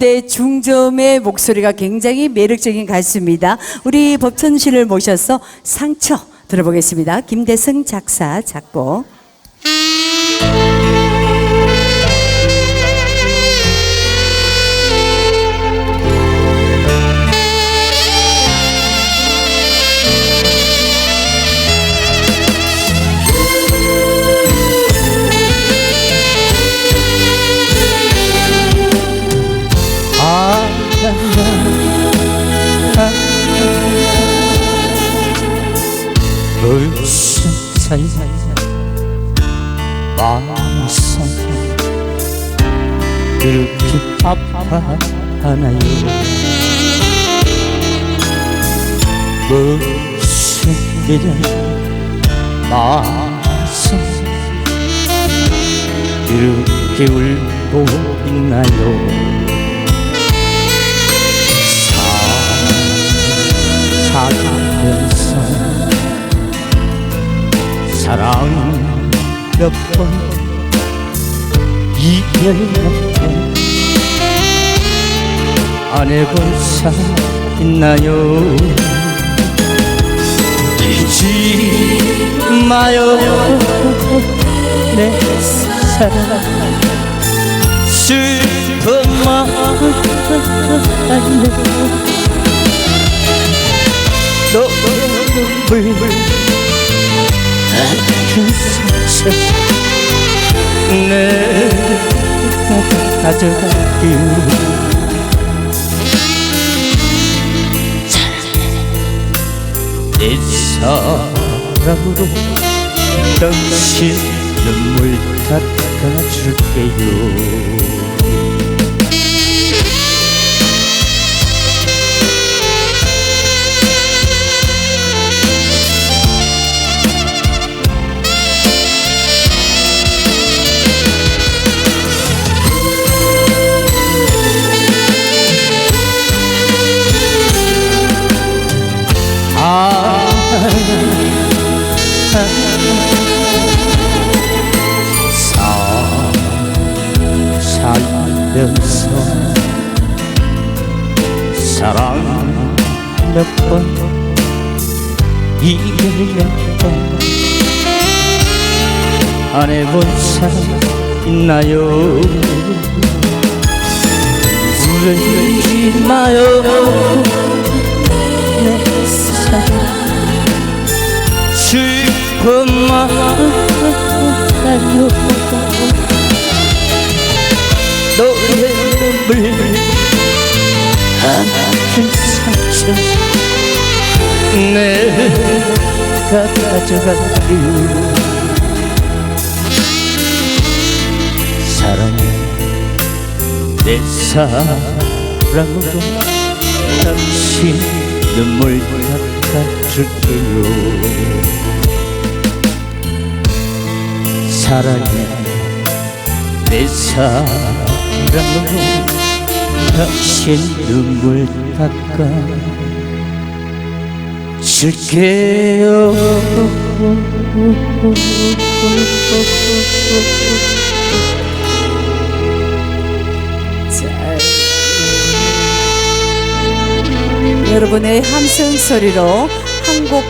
때 중점의 목소리가 굉장히 매력적인 가수입니다. 우리 법천 씨를 모셔서 상처 들어보겠습니다. 김대승 작사 작곡. 사이 마음에서 이렇게 아파하나요 무슨 일은 마음에서 이렇게 울고 있나요 사, 살면 사랑 몇 번, 이별 몇 번, 안 해본 사람 있나요? 잊지 마요, 내 사랑. 슬픈 마음 너의 눈물 같은 상처 내가 가져갈게요 내 사랑으로 당신 눈물 닦아줄게요 사랑 몇 번, 이별 몇 번, 안 해본 사람 있나요? 울지 마요. 내 사랑 슬픈 마음 너의 눈물 아픈 상처 내가 가져갈게요 사랑해 내 사랑으로 당신 눈물 닦아줄게요 사랑해 내 사랑으로 당신 눈물 닦아 줄게요. 여러분의 함성 소리로 한곡